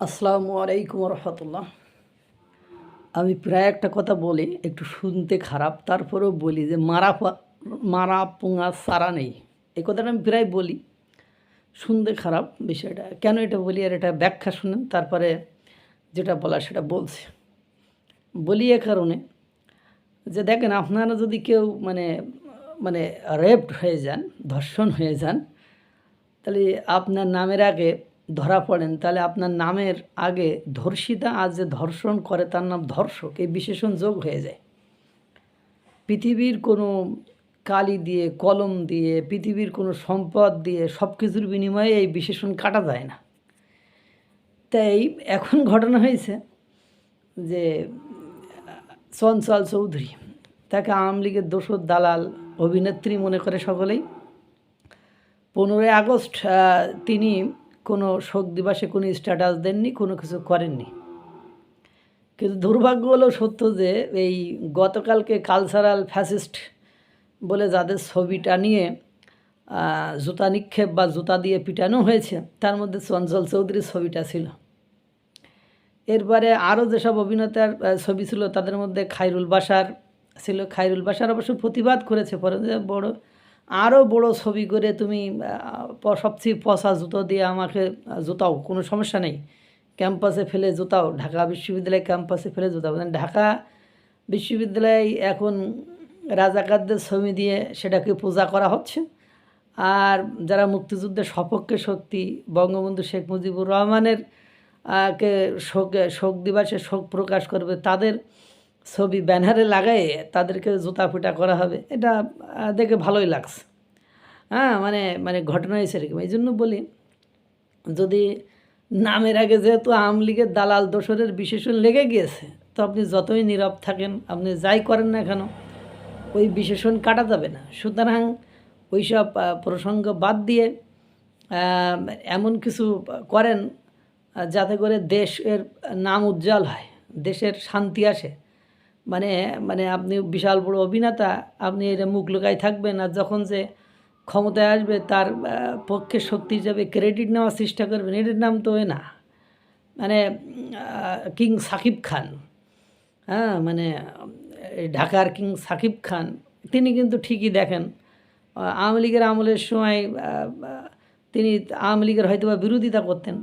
আসসালামু আলাইকুম রহমতুল্লাহ আমি প্রায় একটা কথা বলি, একটু শুনতে খারাপ, তারপরেও বলি যে মারা মারা পোঙা সারা নেই। এই কথাটা আমি প্রায় বলি। শুনতে খারাপ বিষয়টা। কেন এটা বলি আর এটা ব্যাখ্যা শুনেন, তারপরে যেটা বলা সেটা বলছে। বলি এ কারণে যে দেখেন, আপনারা যদি কেউ মানে মানে রেপড হয়ে যান, ধর্ষণ হয়ে যান, তাহলে আপনার নামের আগে ধরা পড়েন, তাহলে আপনার নামের আগে ধর্ষিতা আজ যে ধর্ষণ করে তার নাম ধর্ষক, এই বিশেষণ যোগ হয়ে যায়। পৃথিবীর কোনো কালি দিয়ে, কলম দিয়ে, পৃথিবীর কোনো সম্পদ দিয়ে সব কিছুর বিনিময়ে এই বিশেষণ কাটা যায় না। তাই এখন ঘটনা হয়েছে যে, চঞ্চল চৌধুরী, তাকে আওয়ামী লীগের দোসর দালাল অভিনেত্রী মনে করে সকলেই। পনেরোই আগস্ট তিনি কোনো শোক দিবসে কোনো স্ট্যাটাস দেননি, কোনো কিছু করেননি। কিন্তু দুর্ভাগ্য হলো সত্য যে, এই গতকালকে কালচারাল ফ্যাসিস্ট বলে যাদের ছবিটা নিয়ে জুতা নিক্ষেপ বা জুতা দিয়ে পিটানো হয়েছে, তার মধ্যে চঞ্চল চৌধুরীর ছবিটা ছিল। এরপরে আরও যেসব অভিনেতার ছবি ছিল, তাদের মধ্যে খাইরুল বাসার ছিল। খাইরুল বাসার অবশ্য প্রতিবাদ করেছে পরে বড় আরও বড় ছবি করে তুমি সবচেয়ে পচা জুতো দিয়ে আমাকে জুতাও, কোনো সমস্যা নেই। ক্যাম্পাসে ফেলে জুতাও, ঢাকা বিশ্ববিদ্যালয় ক্যাম্পাসে ফেলে জুতাও। মানে ঢাকা বিশ্ববিদ্যালয় এখন রাজাকারদের ছবি দিয়ে সেটাকে পূজা করা হচ্ছে। আর যারা মুক্তিযুদ্ধের সপক্ষে শক্তি, বঙ্গবন্ধু শেখ মুজিবুর রহমানের কে শোক শোক দিবসে শোক প্রকাশ করবে, তাদের ছবি ব্যানারে লাগাই তাদেরকে জুতা ফুটা করা হবে। এটা দেখে ভালোই লাগছে। হ্যাঁ মানে মানে ঘটনা হয়েছে এরকম। এই জন্য বলি, যদি নামের আগে যেহেতু আওয়ামী লীগের দালাল দোসরের বিশেষণ লেগে গিয়েছে, তো আপনি যতই নীরব থাকেন, আপনি যাই করেন না কেন, ওই বিশেষণ কাটা যাবে না। সুতরাং ওইসব প্রসঙ্গ বাদ দিয়ে এমন কিছু করেন যাতে করে দেশের নাম উজ্জ্বল হয়, দেশের শান্তি আসে। মানে মানে আপনি বিশাল বড় অভিনেতা, আপনি এটা মুখ লুকাই থাকবেন আর যখন যে ক্ষমতায় আসবে তার পক্ষে শক্তি হিসাবে ক্রেডিট নেওয়ার চেষ্টা করবেন, এটার নাম তো এ না। মানে কিং সাকিব খান হ্যাঁ মানে ঢাকার কিং সাকিব খান, তিনি কিন্তু ঠিকই দেখেন। আওয়ামী লীগের আমলের সময় তিনি আওয়ামী লীগের হয়তো বা বিরোধিতা করতেন,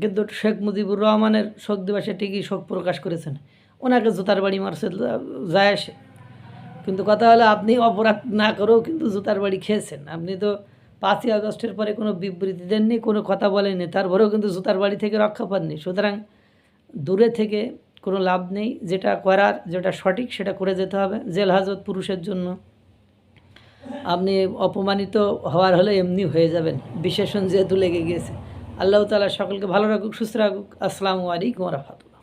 কিন্তু শেখ মুজিবুর রহমানের শোক দিবসে ঠিকই শোক প্রকাশ করেছেন। ওনাকে জুতার বাড়ি মারছে যায় আসে। কিন্তু কথা হলো, আপনি অপরাধ না করেও কিন্তু জুতার বাড়ি খেয়েছেন। আপনি তো পাঁচই আগস্টের পরে কোনো বিবৃতি দেননি, কোনো কথা বলেননি, তারপরেও কিন্তু জুতার বাড়ি থেকে রক্ষা পাননি। সুতরাং দূরে থেকে কোনো লাভ নেই, যেটা করার, যেটা সঠিক, সেটা করে যেতে হবে। জেল হাজত পুরুষের জন্য। আপনি অপমানিত হওয়ার হলে এমনি হয়ে যাবেন। বিশেষণ যেহেতু লেগে গিয়েছে। আল্লাহ তালা সকলকে ভালো রাখুক, সুস্থ রাখুক। আসসালামু আলাইকুম রহমতুল্লাহ।